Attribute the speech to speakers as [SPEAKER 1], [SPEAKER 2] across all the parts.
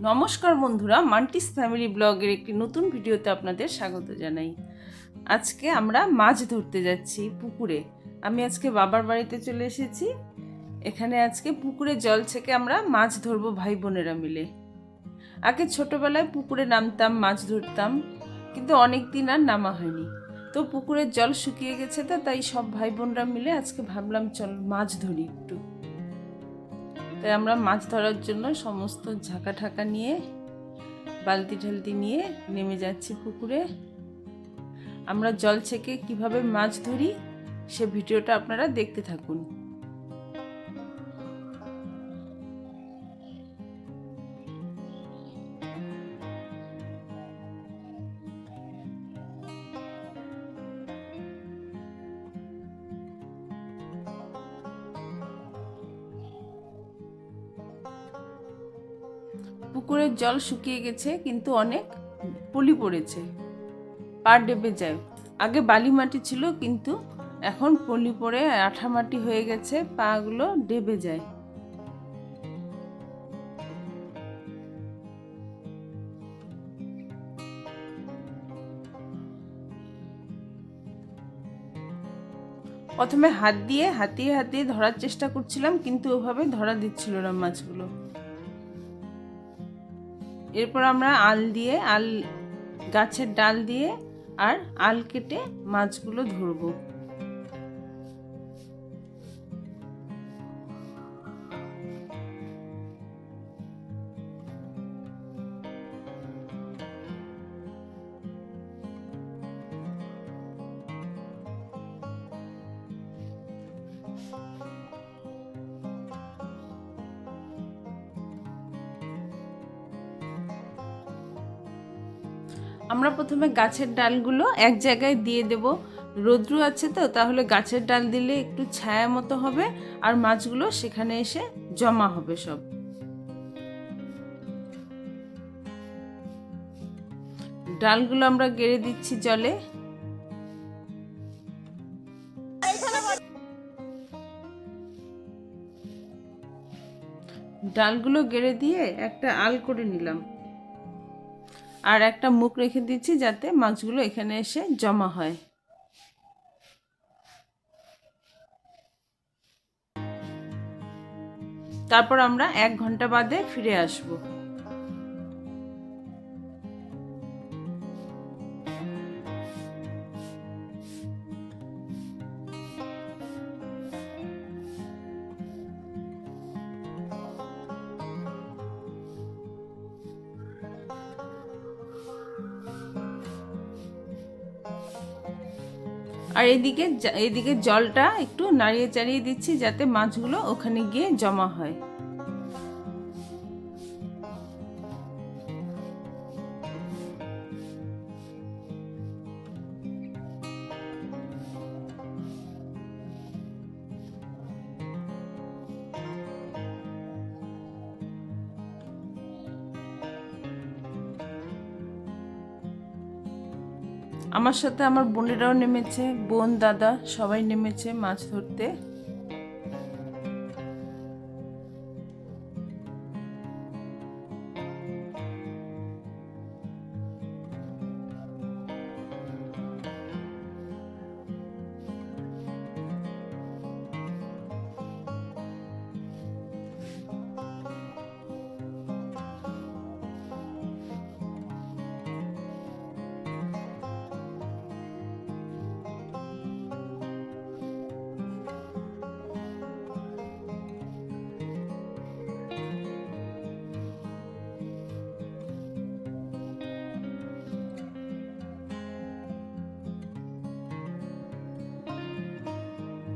[SPEAKER 1] নমস্কার বন্ধুরা, মান্টিস ফ্যামিলি ব্লগের একটি নতুন ভিডিওতে আপনাদের স্বাগত জানাই। আজকে আমরা মাছ ধরতে যাচ্ছি পুকুরে। আমি আজকে বাবার বাড়িতে চলে এসেছি। এখানে আজকে পুকুরে জল ছেকে আমরা মাছ ধরবো ভাই বোনেরা মিলে। আগে ছোটবেলায় পুকুরে নামতাম, মাছ ধরতাম, কিন্তু অনেক দিন আর নামা হয়নি। তো পুকুরের জল শুকিয়ে গেছে তো, তাই সব ভাই বোনরা মিলে আজকে ভাবলাম, চল মাছ ধরি একটু। তাই আমরা মাছ ধরার জন্য সমস্ত ঝাঁকা ঠাকা নিয়ে, বালতি ঢালতি নিয়ে নেমে যাচ্ছি পুকুরে। আমরা জল ছেকে কীভাবে মাছ ধরি, সে ভিডিওটা আপনারা দেখতে থাকুন। পুকুরের জল শুকিয়ে গেছে, কিন্তু অনেক পলি পড়েছে। পা ডেবে যায়। আগে বালি মাটি ছিল, কিন্তু এখন পলি পড়ে, আঠা মাটি হয়ে গেছে, পাগুলো ডেবে যায়। প্রথমে হাত দিয়ে, হাতিয়ে হাতিয়ে ধরার চেষ্টা করছিলাম, কিন্তু ওভাবে ধরা দিচ্ছিল না মাছগুলো। এরপর আমরা আল দিয়ে আল গাছের ডাল দিয়ে আর আল কেটে মাছগুলো ধরবো। আমরা প্রথমে গাছের ডালগুলো এক জায়গায় দিয়ে দেব। রৌদ্র আছে তো, তাহলে গাছের ডাল দিলে একটু ছায়া মতো হবে আর মাছগুলো সেখানে এসে জমা হবে সব। ডালগুলো আমরা গেড়ে দিচ্ছি জলে। ডালগুলো গেড়ে দিয়ে একটা আল করে নিলাম। আর একটা মুখ রেখে দিচ্ছি যাতে মাছগুলো এখানে এসে জমা হয়। তারপর আমরা এক ঘণ্টা বাদে ফিরে আসব। আর এদিকে এদিকে জলটা একটু নাড়িয়ে চাড়িয়ে দিচ্ছি যাতে মাছগুলো ওখানে গিয়ে জমা হয়। আমার সাথে আমার বোনেরাও নেমেছে বোন দাদা সবাই নেমেছে মাছ ধরতে।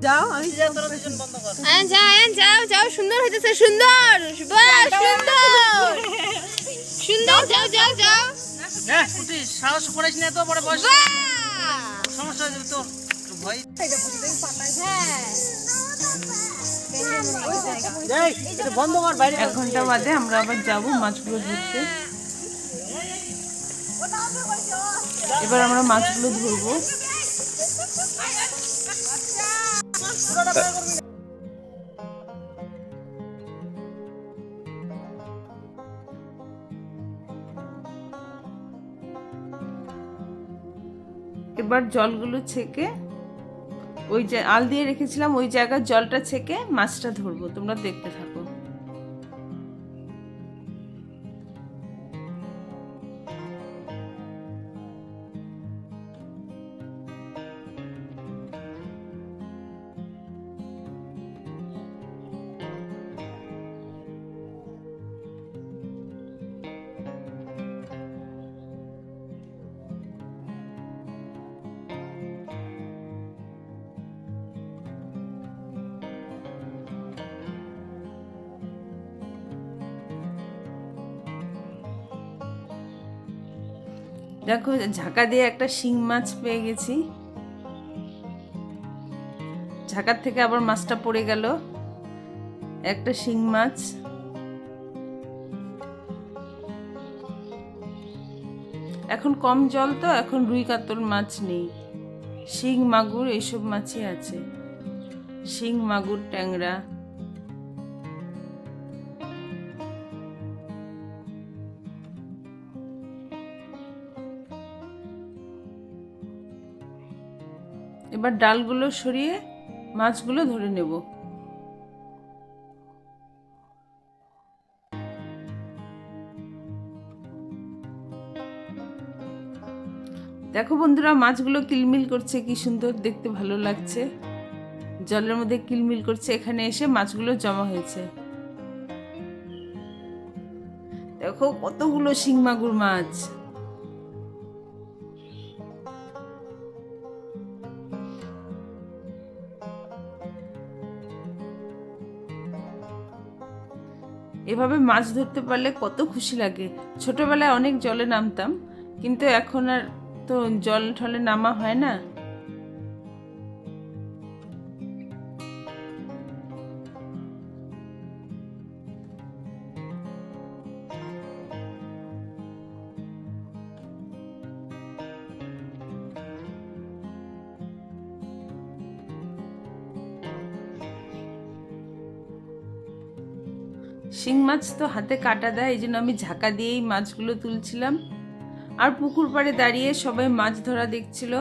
[SPEAKER 2] যাও আমি
[SPEAKER 3] যাও যাও যাও সুন্দর হইতেছে সুন্দর! বাহ, সুন্দর! সুন্দর যাও যাও যাও।
[SPEAKER 2] হ্যাঁ কুটি সাহস করিস না তো বড় বয়স। সমস্যা হয়ে যাবে তো ভয়।
[SPEAKER 3] হ্যাঁ
[SPEAKER 2] এই এটা বন্ধ কর বাইরে
[SPEAKER 1] এক ঘণ্টা বাদে আমরা আবার যাব মাছগুলো ধরতে। এবার আমরা মাছগুলো ধরবো। এবার জলগুলো ছেঁকে ওই যে আল দিয়ে রেখেছিলাম, ওই জায়গার জলটা ছেঁকে মাছটা ধরবো, তোমরা দেখতে থাকো। দেখো, ঝাঁকা দিয়ে একটা শিং মাছ পেয়ে গেছি। ঝাঁকার থেকে আবার মাছটা পড়ে গেল। একটা শিং মাছ। এখন কম জল তো, এখন রুই কাতল মাছ নেই। শিং, মাগুর, এইসব মাছই আছে। শিং, মাগুর, ট্যাংরা। এবার ডালগুলো সরিয়ে মাছগুলো ধরে নেব। দেখো বন্ধুরা, মাছগুলো কিলমিল করছে, কি সুন্দর দেখতে ভালো লাগছে। জলের মধ্যে কিলমিল করছে, এখানে এসে মাছগুলো জমা হয়েছে। দেখো কতগুলো শিং মাগুর মাছ। এভাবে মাছ ধরতে পারলে কত খুশি লাগে। ছোটবেলায় অনেক জলে নামতাম, কিন্তু এখন আর তো জল ঠলে নামা হয় না। শিং মাছ তো হাতে কাটা দেয়, এই জন্য আমি ঝাঁকা দিয়েই মাছগুলো তুলছিলাম। আর পুকুর পাড়ে দাঁড়িয়ে সবাই মাছ ধরা দেখছিল।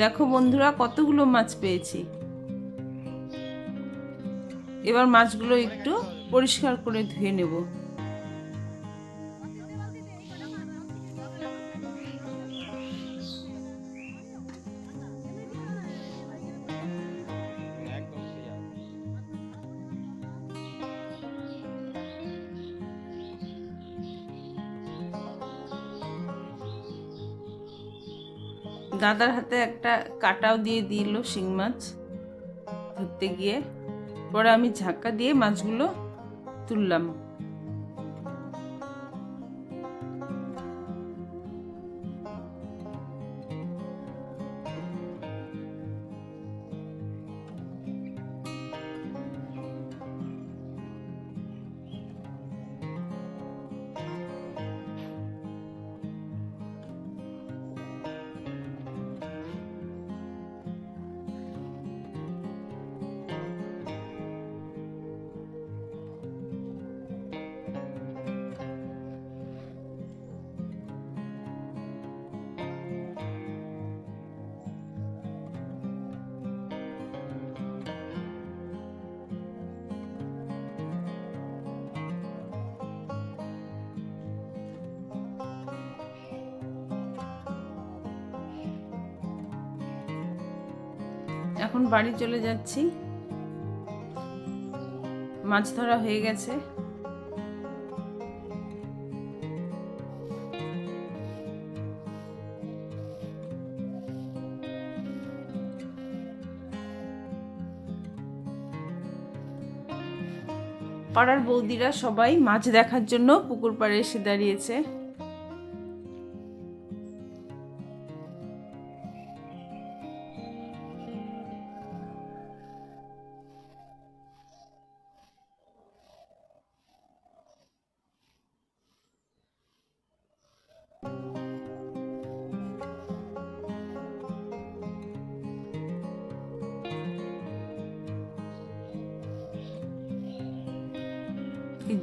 [SPEAKER 1] দেখো বন্ধুরা কতগুলো মাছ পেয়েছি। এবার মাছগুলো একটু পরিষ্কার করে ধুয়ে নেব। দাদার হাতে একটা কাটাও দিয়ে দিল শিং মাছ ধরতে গিয়ে। পরে আমি ঝাঁকা দিয়ে মাছগুলো তুললাম। এখন বাড়ি চলে যাচ্ছি। মাছ ধরা হয়ে গেছে। পাড়ার বৌদিরা সবাই মাছ দেখার জন্য পুকুর পাড়ে এসে দাঁড়িয়েছে।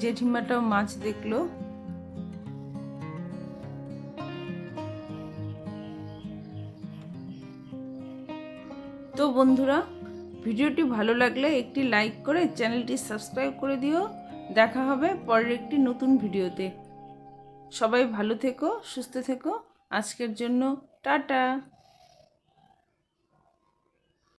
[SPEAKER 1] জেঠিমাটাও মাছ দেখল। তো বন্ধুরা, ভিডিওটি ভালো লাগলে একটি লাইক করে চ্যানেলটি সাবস্ক্রাইব করে দিও। দেখা হবে পরের একটি নতুন ভিডিওতে। সবাই ভালো থেকো সুস্থ থেকো। আজকের জন্য টাটা।